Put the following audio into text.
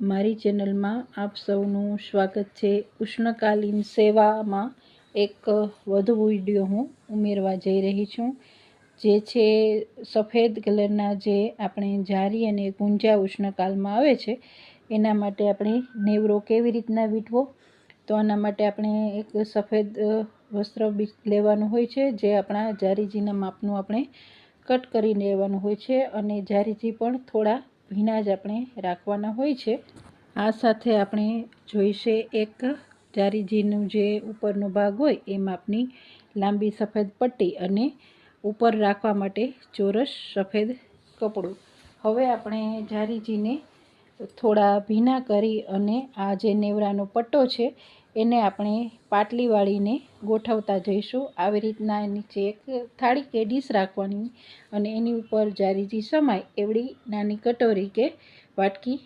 મારી ચેનલમાં આપ સૌનું સ્વાગત છે. ઉષ્ણકાલીન સેવામાં એક વધુ વીડિયો હું ઉમેરવા જઈ રહી છું, જે છે સફેદ કલરના જે આપણે જારી અને ગુંજા ઉષ્ણકાલમાં આવે છે, એના માટે આપણે નેવરો કેવી રીતના વીંટવો? તો આના માટે આપણે એક સફેદ વસ્ત્ર બી લેવાનું હોય છે, જે આપણા જારીજીના માપનું આપણે કટ કરી લેવાનું હોય છે અને જારીજી પણ થોડા ભીના જ આપણે રાખવાના હોય છે. આ સાથે આપણે જોઈશે એક જારીજીનું જે ઉપરનો ભાગ હોય એ માપની લાંબી સફેદ પટ્ટી અને ઉપર રાખવા માટે ચોરસ સફેદ કપડું. હવે આપણે જારીજીને થોડા ભીના કરી અને આ જે નેવરાનો પટ્ટો છે એને આપણે પાટલી વાળીને ગોઠવતા જઈશું. આવી રીતના એની નીચે એક થાળી કે ડીશ રાખવાની અને એની ઉપર જારીજી સમાય એવડી નાની કટોરી કે વાટકી